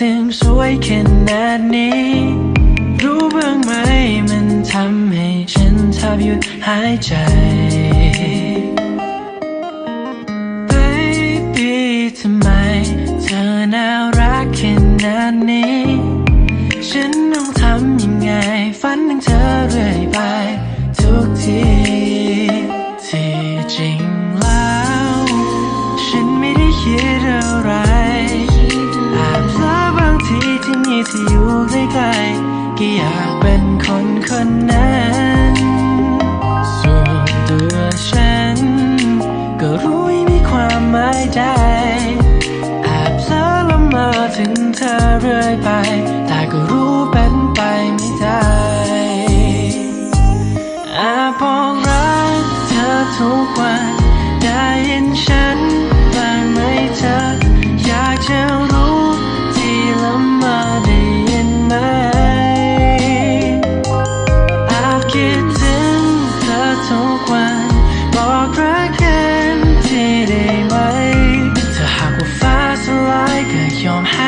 ถึงสวยขนาดนี้ รู้บ้างไหมมันทำให้ฉันแทบหยุดหายใจ Baby ทำไมเธอน่ารักขนาดนี้ ฉันต้องทำยังไงฝันถึงเธอเรื่อยไป ที่อยู่ใกล้ๆก็อยากเป็นคนคนนั้นส่วนตัวฉัน ก็รู้ไม่มีความหมายใดแอบเพลอละเมอถึงเธอเรื่อยไป แต่ก็รู้เป็นไปไม่ได้แอบบอกรักเธอทุกวันได้ยินฉัน ไห